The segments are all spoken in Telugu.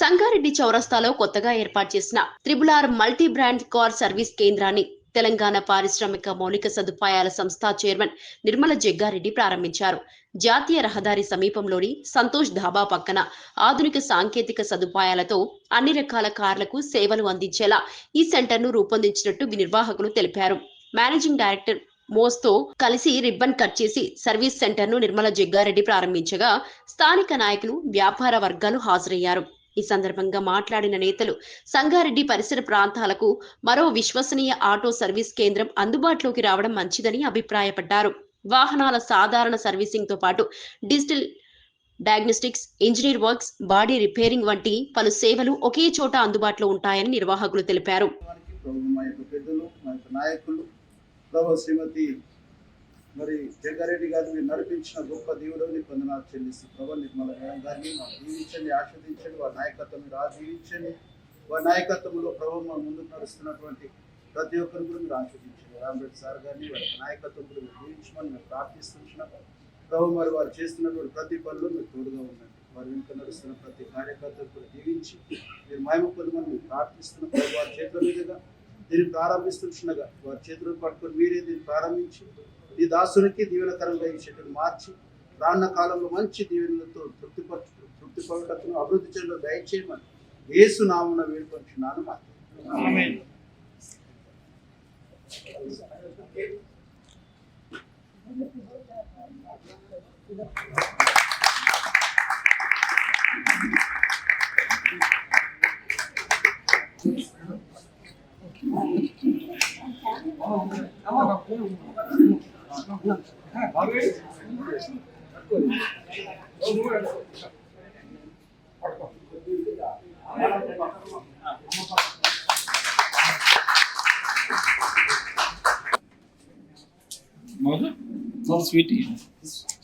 సంగారెడ్డి చౌరస్తాలో కొత్తగా ఏర్పాటు చేసిన triple R multi brand car service కేంద్రాన్ని తెలంగాణ పారిశ్రామిక మౌలిక సదుపాయాల సంస్థ చైర్మన్ నిర్మల జగ్గారెడ్డి ప్రారంభించారు. జాతీయ రహదారి సమీపంలోని సంతోష్ ధాబా పక్కన ఆధునిక సాంకేతిక సదుపాయాలతో అన్ని రకాల కార్లకు సేవలు అందించేలా ఈ సెంటర్ను రూపొందించినట్టు నిర్వాహకులు తెలిపారు. మేనేజింగ్ డైరెక్టర్ మోస్తో కలిసి రిబ్బన్ కట్ చేసి సర్వీస్ సెంటర్ను నిర్మల జగ్గారెడ్డి ప్రారంభించగా స్థానిక నాయకులు వ్యాపార వర్గాలు హాజరయ్యారు. ఈ సందర్భంగా మాట్లాడిన నేతలు సంగారెడ్డి పరిసర ప్రాంతాలకు మరో విశ్వసనీయ ఆటో సర్వీస్ కేంద్రం అందుబాటులోకి రావడం మంచిదని అభిప్రాయపడ్డారు. వాహనాల సాధారణ సర్వీసింగ్తో పాటు digital diagnostics engineer works body repairing వంటి పలు సేవలు ఒకే చోట అందుబాటులో ఉంటాయని నిర్వాహకులు తెలిపారు. నాయకులు శ్రీమతి మరి జగ్గారెడ్డి గారు మీరు నడిపించిన గొప్ప దేవుడిని కొందనాలు చెల్లిస్తూ ప్రభు నిర్మల గారిని దీవించండి ఆస్వాదించండి వారి నాయకత్వం మీరు ఆదీవించండి వారి నాయకత్వంలో ప్రభు మా ముందుకు నడుస్తున్నటువంటి ప్రతి ఒక్కరు కూడా మీరు ఆస్వాదించండి రామరెడ్డి సార్ గారిని వారి నాయకత్వం కూడా మీరు దీవించమని మేము ప్రార్థిస్తున్నాం ప్రభు మరి వారు చేస్తున్నటువంటి ప్రతి పనిలో మీరు తోడుగా ఉండండి. వారి వెనుక నడుస్తున్న ప్రతి కార్యకర్తలు కూడా దీవించి మీరు మహిమ పొందమని మీరు ప్రార్థిస్తున్నాం. వారి చేతుల మీదుగా దీన్ని ప్రారంభిస్తుండగా వారి చేతులు పట్టుకొని మీరే దీన్ని ప్రారంభించి నీ దాసునికి దీవెనకరంగా ఈ చెట్టును మార్చి రాన్న కాలంలో మంచి దీవెనలతో తృప్తిపరచు తృప్తిపరటకును అభివృద్ధి చెందు దయచేయమని ఏసు నామున వేడుకుంటున్నాను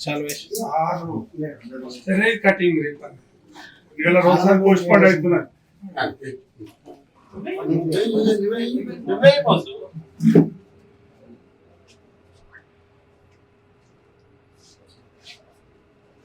salvation ಸರಿ ಕಟಿಂಗ್ ರೀ ಇವೆಲ್ಲ ರೋಸ ಪೋಸ್ಟ್ ಪಾಡ್ ಆಯ್ತು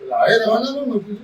લાવે રહેવાના પણ